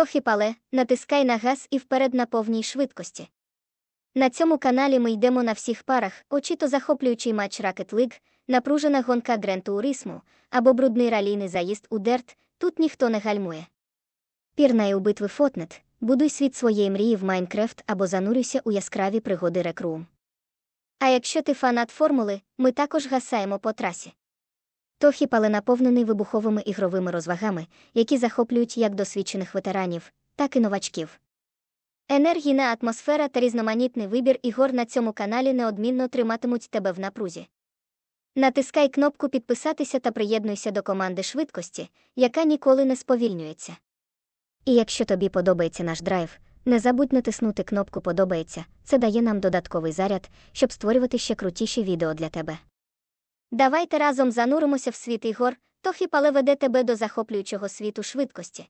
Тохи пале, натискай на газ і вперед на повній швидкості. На цьому каналі ми йдемо на всіх парах, очі-то захоплюючий матч Rocket League, напружена гонка Грен Турисму або брудний ралійний заїзд у Дерт, тут ніхто не гальмує. Пірнай у битви Фотнет, будуй світ своєї мрії в Майнкрафт або занурюйся у яскраві пригоди Рекрум. А якщо ти фанат формули, ми також гасаємо по трасі. Тохі пале наповнений вибуховими ігровими розвагами, які захоплюють як досвідчених ветеранів, так і новачків. Енергійна атмосфера та різноманітний вибір ігор на цьому каналі неодмінно триматимуть тебе в напрузі. Натискай кнопку підписатися та приєднуйся до команди швидкості, яка ніколи не сповільнюється. І якщо тобі подобається наш драйв, не забудь натиснути кнопку Подобається, це дає нам додатковий заряд, щоб створювати ще крутіші відео для тебе. Давайте разом зануримося в світ ігор, то хіпале веде тебе до захоплюючого світу швидкості.